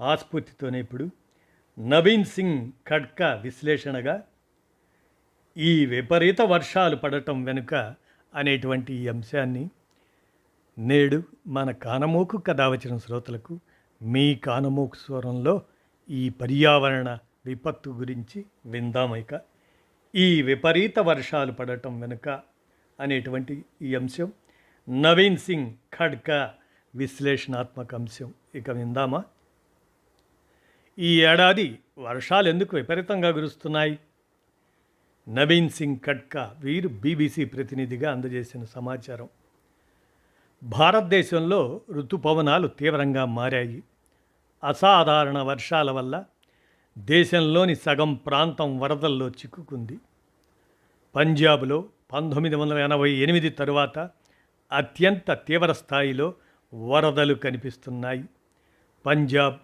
ఆస్ఫూర్తితోనే ఇప్పుడు నవీన్ సింగ్ ఖడ్కా విశ్లేషణగా ఈ విపరీత వర్షాలు పడటం వెనుక అనేటువంటి ఈ అంశాన్ని నేడు మన కానమోకు కథ వచ్చిన శ్రోతలకు మీ కానమోకు స్వరంలో ఈ పర్యావరణ విపత్తు గురించి విందామైక ఈ విపరీత వర్షాలు పడటం వెనుక అనేటువంటి ఈ అంశం నవీన్ సింగ్ ఖడ్కా విశ్లేషణాత్మక అంశం. ఇక విందామా? ఈ ఏడాది వర్షాలు ఎందుకు విపరీతంగా కురుస్తున్నాయి? నవీన్ సింగ్ కట్కా వీరు బీబీసీ ప్రతినిధిగా అందజేసిన సమాచారం. భారతదేశంలో ఋతుపవనాలు తీవ్రంగా మారాయి. అసాధారణ వర్షాల వల్ల దేశంలోని సగం ప్రాంతం వరదల్లో చిక్కుకుంది. పంజాబ్లో పంతొమ్మిది వందల ఎనభై ఎనిమిది తరువాత అత్యంత తీవ్ర స్థాయిలో వరదలు కనిపిస్తున్నాయి. పంజాబ్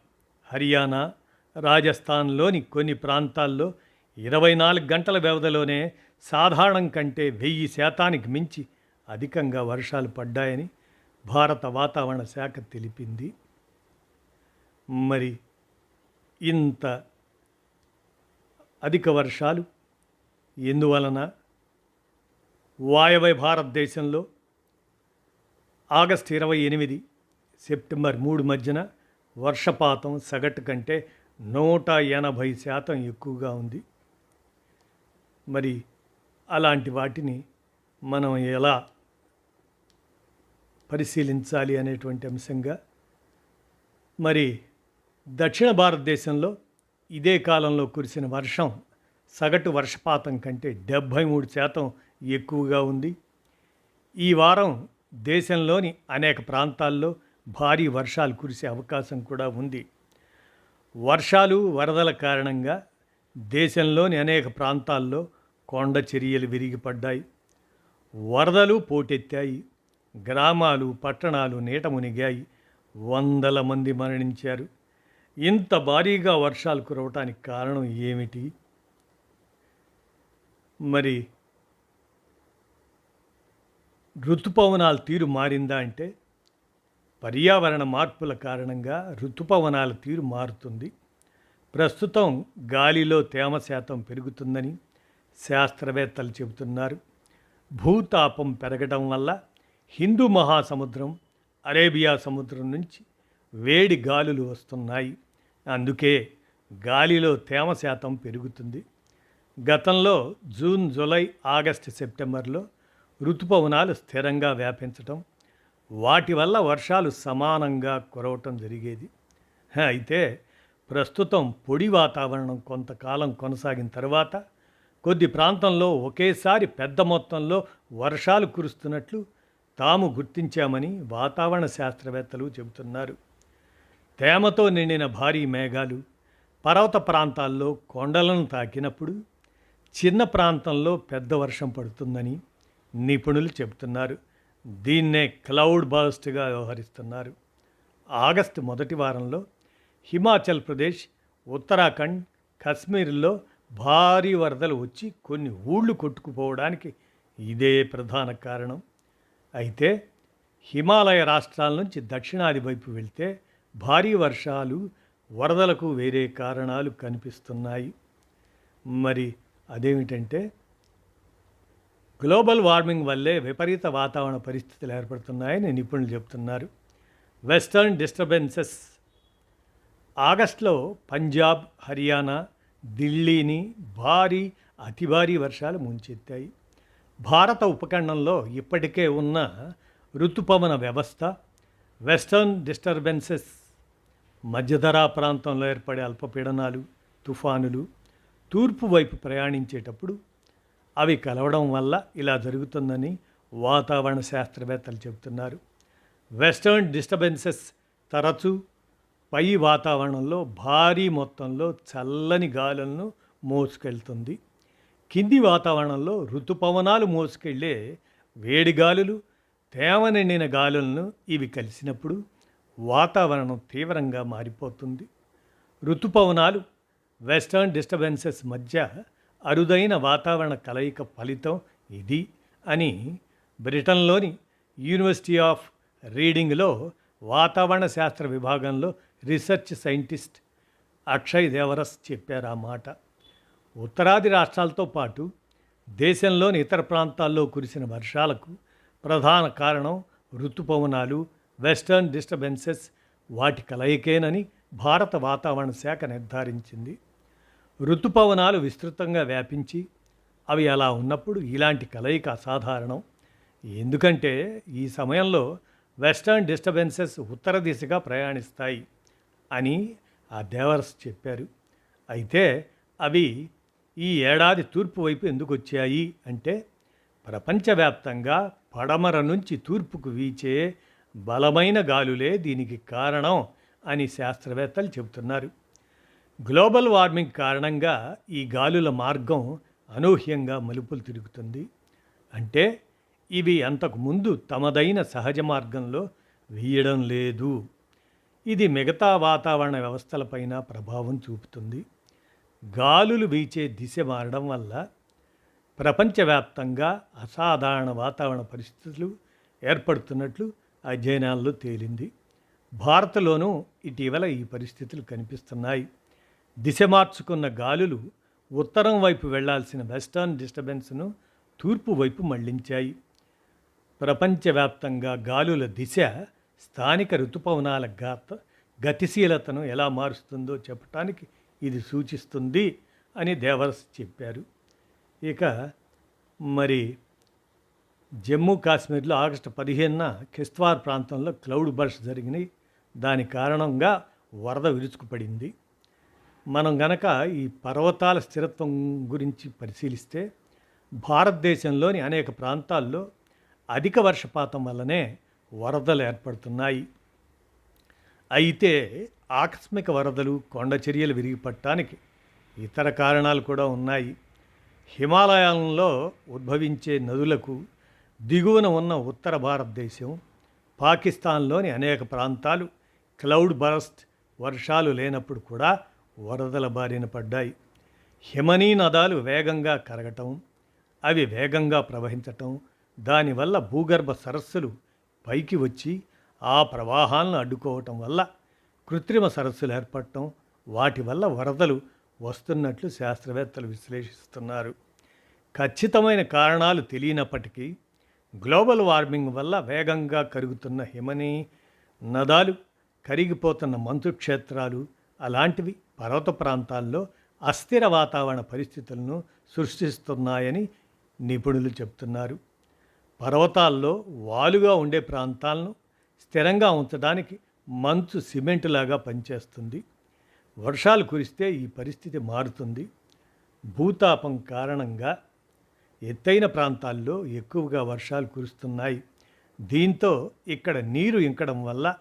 హర్యానా రాజస్థాన్లోని కొన్ని ప్రాంతాల్లో ఇరవై నాలుగు గంటల వ్యవధిలోనే సాధారణం కంటే వెయ్యి శాతానికి మించి అధికంగా వర్షాలు పడ్డాయని భారత వాతావరణ శాఖ తెలిపింది. మరి ఇంత అధిక వర్షాలు ఎందువలన? వాయవ్య భారతదేశంలో ఆగస్టు ఇరవై ఎనిమిది సెప్టెంబర్ మూడు మధ్యన వర్షపాతం సగటు కంటే నూట ఎనభై శాతం ఎక్కువగా ఉంది. మరి అలాంటి వాటిని మనం ఎలా పరిశీలించాలి అనేటువంటి అంశంగా మరి దక్షిణ భారతదేశంలో ఇదే కాలంలో కురిసిన వర్షం సగటు వర్షపాతం కంటే డెబ్భై మూడు శాతం ఎక్కువగా ఉంది. ఈ వారం దేశంలోని అనేక ప్రాంతాల్లో భారీ వర్షాలు కురిసే అవకాశం కూడా ఉంది. వర్షాలు వరదల కారణంగా దేశంలోని అనేక ప్రాంతాల్లో కొండ చర్యలు విరిగిపడ్డాయి. వరదలు పోటెత్తాయి. గ్రామాలు పట్టణాలు నీట మునిగాయి. వందల మంది మరణించారు. ఇంత భారీగా వర్షాలు కురవటానికి కారణం ఏమిటి? మరి ఋతుపవనాల తీరు మారిందా అంటే పర్యావరణ మార్పుల కారణంగా ఋతుపవనాల తీరు మారుతుంది. ప్రస్తుతం గాలిలో తేమ శాతం పెరుగుతుందని శాస్త్రవేత్తలు చెబుతున్నారు. భూతాపం పెరగడం వల్ల హిందూ మహాసముద్రం అరేబియా సముద్రం నుంచి వేడి గాలులు వస్తున్నాయి. అందుకే గాలిలో తేమ శాతం పెరుగుతుంది. గతంలో జూన్ జూలై ఆగస్టు సెప్టెంబర్లో ఋతుపవనాలు స్థిరంగా వ్యాపించటం వాటి వల్ల వర్షాలు సమానంగా కురవటం జరిగేది. అయితే ప్రస్తుతం పొడి వాతావరణం కొంతకాలం కొనసాగిన తర్వాత కొద్ది ప్రాంతంలో ఒకేసారి పెద్ద మొత్తంలో వర్షాలు కురుస్తున్నట్లు తాము గుర్తించామని వాతావరణ శాస్త్రవేత్తలు చెబుతున్నారు. తేమతో నిండిన భారీ మేఘాలు పర్వత ప్రాంతాల్లో కొండలను తాకినప్పుడు చిన్న ప్రాంతంలో పెద్ద వర్షం పడుతుందని నిపుణులు చెబుతున్నారు. దీన్నే క్లౌడ్ బాస్ట్గా వ్యవహరిస్తున్నారు. ఆగస్టు మొదటి వారంలో హిమాచల్ ప్రదేశ్ ఉత్తరాఖండ్ కశ్మీర్లో భారీ వరదలు వచ్చి కొన్ని ఊళ్ళు కొట్టుకుపోవడానికి ఇదే ప్రధాన కారణం. అయితే హిమాలయ రాష్ట్రాల నుంచి దక్షిణాది వైపు వెళ్తే భారీ వర్షాలు వరదలకు వేరే కారణాలు కనిపిస్తున్నాయి. మరి అదేమిటంటే గ్లోబల్ వార్మింగ్ వల్లే విపరీత వాతావరణ పరిస్థితులు ఏర్పడుతున్నాయని నిపుణులు చెబుతున్నారు వెస్టర్న్ డిస్టర్బెన్సెస్ ఆగస్టులో పంజాబ్ హర్యానా ఢిల్లీని భారీ అతి భారీ వర్షాలు ముంచెత్తాయి. భారత ఉపఖండంలో ఇప్పటికే ఉన్న ఋతుపవన వ్యవస్థ వెస్టర్న్ డిస్టర్బెన్సెస్ మధ్యధరా ప్రాంతంలో ఏర్పడే అల్పపీడనాలు తుఫానులు తూర్పు వైపు ప్రయాణించేటప్పుడు అవి కలవడం వల్ల ఇలా జరుగుతుందని వాతావరణ శాస్త్రవేత్తలు చెబుతున్నారు. వెస్టర్న్ డిస్టర్బెన్సెస్ తరచూ పై వాతావరణంలో భారీ మొత్తంలో చల్లని గాలులను మోసుకెళ్తుంది. కింది వాతావరణంలో ఋతుపవనాలు మోసుకెళ్ళే వేడి గాలులు తేమ నిండిన గాలులను ఇవి కలిసినప్పుడు వాతావరణం తీవ్రంగా మారిపోతుంది. ఋతుపవనాలు వెస్టర్న్ డిస్టర్బెన్సెస్ మధ్య అరుదైన వాతావరణ కలయిక ఫలితం ఇది అని బ్రిటన్లోని యూనివర్సిటీ ఆఫ్ రీడింగ్లో వాతావరణ శాస్త్ర విభాగంలో రీసెర్చ్ సైంటిస్ట్ అక్షయ్ దేవరస్ చెప్పారు ఆ మాట. ఉత్తరాది రాష్ట్రాలతో పాటు దేశంలోని ఇతర ప్రాంతాల్లో కురిసిన వర్షాలకు ప్రధాన కారణం ఋతుపవనాలు వెస్టర్న్ డిస్టర్బెన్సెస్ వాటి కలయికేనని భారత వాతావరణ శాఖ నిర్ధారించింది. ఋతుపవనాలు విస్తృతంగా వ్యాపించి అవి అలా ఉన్నప్పుడు ఇలాంటి కలయిక అసాధారణం. ఎందుకంటే ఈ సమయంలో వెస్టర్న్ డిస్టర్బెన్సెస్ ఉత్తర దిశగా ప్రయాణిస్తాయి అని ఆ దేవర్స్ చెప్పారు. అయితే అవి ఈ ఏడాది తూర్పు వైపు ఎందుకు వచ్చాయి అంటే ప్రపంచవ్యాప్తంగా పడమర నుంచి తూర్పుకు వీచే బలమైన గాలులే దీనికి కారణం అని శాస్త్రవేత్తలు చెబుతున్నారు. గ్లోబల్ వార్మింగ్ కారణంగా ఈ గాలుల మార్గం అనూహ్యంగా మలుపులు తిరుగుతుంది. అంటే ఇవి అంతకు ముందు తమదైన సహజ మార్గంలో వీయడం లేదు. ఇది మిగతా వాతావరణ వ్యవస్థలపైన ప్రభావం చూపుతుంది. గాలులు వీచే దిశ మారడం వల్ల ప్రపంచవ్యాప్తంగా అసాధారణ వాతావరణ పరిస్థితులు ఏర్పడుతున్నట్లు అధ్యయనాల్లో తేలింది. భారత్లోనూ ఇటీవల ఈ పరిస్థితులు కనిపిస్తున్నాయి. దిశ మార్చుకున్న గాలులు ఉత్తరం వైపు వెళ్ళాల్సిన వెస్టర్న్ డిస్టర్బెన్స్ను తూర్పు వైపు మళ్ళించాయి. ప్రపంచవ్యాప్తంగా గాలుల దిశ స్థానిక ఋతుపవనాల గాత గతిశీలతను ఎలా మారుస్తుందో చెప్పటానికి ఇది సూచిస్తుంది అని దేవరస్ చెప్పారు. ఇక మరి జమ్మూ కాశ్మీర్లో ఆగస్టు పదిహేనున కిస్త్వార్ ప్రాంతంలో క్లౌడ్ బర్ష్ జరిగినాయి. దాని కారణంగా వరద విరుచుకుపడింది. మనం గనక ఈ పర్వతాల స్థిరత్వం గురించి పరిశీలిస్తే భారతదేశంలోని అనేక ప్రాంతాల్లో అధిక వర్షపాతం వల్లనే వరదలు ఏర్పడుతున్నాయి. అయితే ఆకస్మిక వరదలు కొండ చర్యలు విరిగిపట్టడానికి ఇతర కారణాలు కూడా ఉన్నాయి. హిమాలయాలలో ఉద్భవించే నదులకు దిగువన ఉన్న ఉత్తర భారతదేశం పాకిస్తాన్లోని అనేక ప్రాంతాలు క్లౌడ్ బరస్ట్ వర్షాలు లేనప్పుడు కూడా వరదల బారిన పడ్డాయి. హిమనీ నదాలు వేగంగా కరగటం అవి వేగంగా ప్రవహించటం దానివల్ల భూగర్భ సరస్సులు పైకి వచ్చి ఆ ప్రవాహాలను అడ్డుకోవటం వల్ల కృత్రిమ సరస్సులు ఏర్పడటం వాటి వల్ల వరదలు వస్తున్నట్లు శాస్త్రవేత్తలు విశ్లేషిస్తున్నారు. ఖచ్చితమైన కారణాలు తెలియనప్పటికీ గ్లోబల్ వార్మింగ్ వల్ల వేగంగా కరుగుతున్న హిమనీ నదాలు కరిగిపోతున్న మంచు క్షేత్రాలు అలాంటివి పర్వత ప్రాంతాల్లో అస్థిర వాతావరణ పరిస్థితులను సృష్టిస్తున్నాయని నిపుణులు చెప్తున్నారు. పర్వతాల్లో వాలుగా ఉండే ప్రాంతాలను స్థిరంగా ఉంచడానికి మంచు సిమెంటులాగా పనిచేస్తుంది. వర్షాలు కురిస్తే ఈ పరిస్థితి మారుతుంది. భూతాపం కారణంగా ఎత్తైన ప్రాంతాల్లో ఎక్కువగా వర్షాలు కురుస్తున్నాయి. దీంతో ఇక్కడ నీరు ఇంకడం వల్ల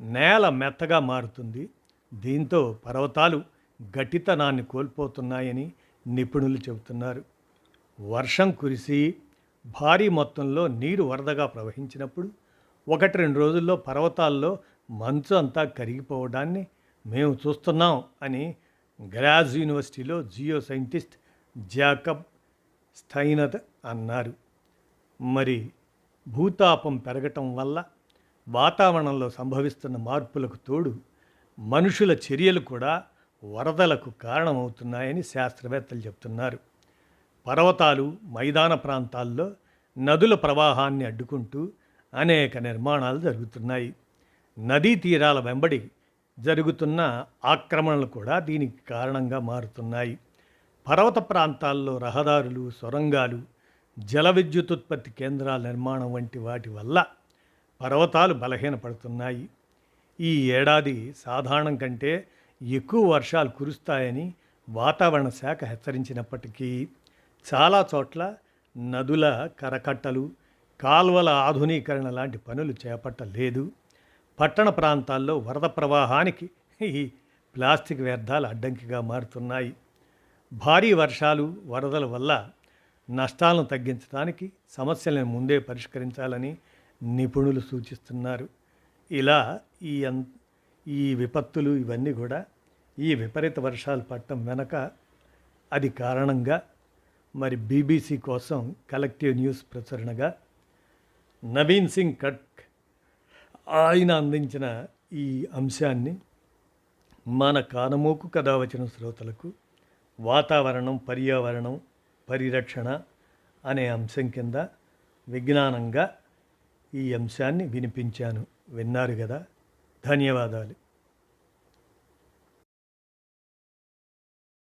నేల మెత్తగా మారుతుంది. దీంతో పర్వతాలు గట్టితనాన్ని కోల్పోతున్నాయని నిపుణులు చెబుతున్నారు. వర్షం కురిసి భారీ మొత్తంలో నీరు వరదగా ప్రవహించినప్పుడు ఒకటి రెండు రోజుల్లో పర్వతాల్లో మంచు అంతా కరిగిపోవడాన్ని మేము చూస్తున్నాం అని గ్రాజ్ యూనివర్సిటీలో జియో సైంటిస్ట్ జాకబ్ స్థైనత్ అన్నారు. మరి భూతాపం పెరగటం వల్ల వాతావరణంలో సంభవిస్తున్న మార్పులకు తోడు మనుషుల చర్యలు కూడా వరదలకు కారణమవుతున్నాయని శాస్త్రవేత్తలు చెప్తున్నారు. పర్వతాలు మైదాన ప్రాంతాల్లో నదుల ప్రవాహాన్ని అడ్డుకుంటూ అనేక నిర్మాణాలు జరుగుతున్నాయి. నదీ తీరాల వెంబడి జరుగుతున్న ఆక్రమణలు కూడా దీనికి కారణంగా మారుతున్నాయి. పర్వత ప్రాంతాల్లో రహదారులు సొరంగాలు జల విద్యుత్ ఉత్పత్తి కేంద్రాల నిర్మాణం వంటి వాటి వల్ల పర్వతాలు బలహీనపడుతున్నాయి. ఈ ఏడాది సాధారణం కంటే ఎక్కువ వర్షాలు కురుస్తాయని వాతావరణ శాఖ హెచ్చరించినప్పటికీ చాలా చోట్ల నదుల కరకట్టలు కాల్వల ఆధునీకరణ లాంటి పనులు చేపట్టలేదు. పట్టణ ప్రాంతాల్లో వరద ప్రవాహానికి ఈ ప్లాస్టిక్ వ్యర్థాలు అడ్డంకిగా మారుతున్నాయి. భారీ వర్షాలు వరదల వల్ల నష్టాలను తగ్గించడానికి సమస్యలను ముందే పరిష్కరించాలని నిపుణులు సూచిస్తున్నారు. ఇలా ఈ అన్ ఈ విపత్తులు ఇవన్నీ కూడా ఈ విపరీత వర్షాలు పట్టడం వెనక అది కారణంగా మరి బీబీసీ కోసం కలెక్టివ్ న్యూస్ ప్రచురణగా నవీన్ సింగ్ కట్క్ ఆయన అందించిన ఈ అంశాన్ని మన కానమోకు కథ వచ్చిన శ్రోతలకు వాతావరణం పర్యావరణం పరిరక్షణ అనే అంశం కింద విజ్ఞానంగా ఈ అంశాన్ని వినిపించాను. విన్నారు కదా. ధన్యవాదాలు.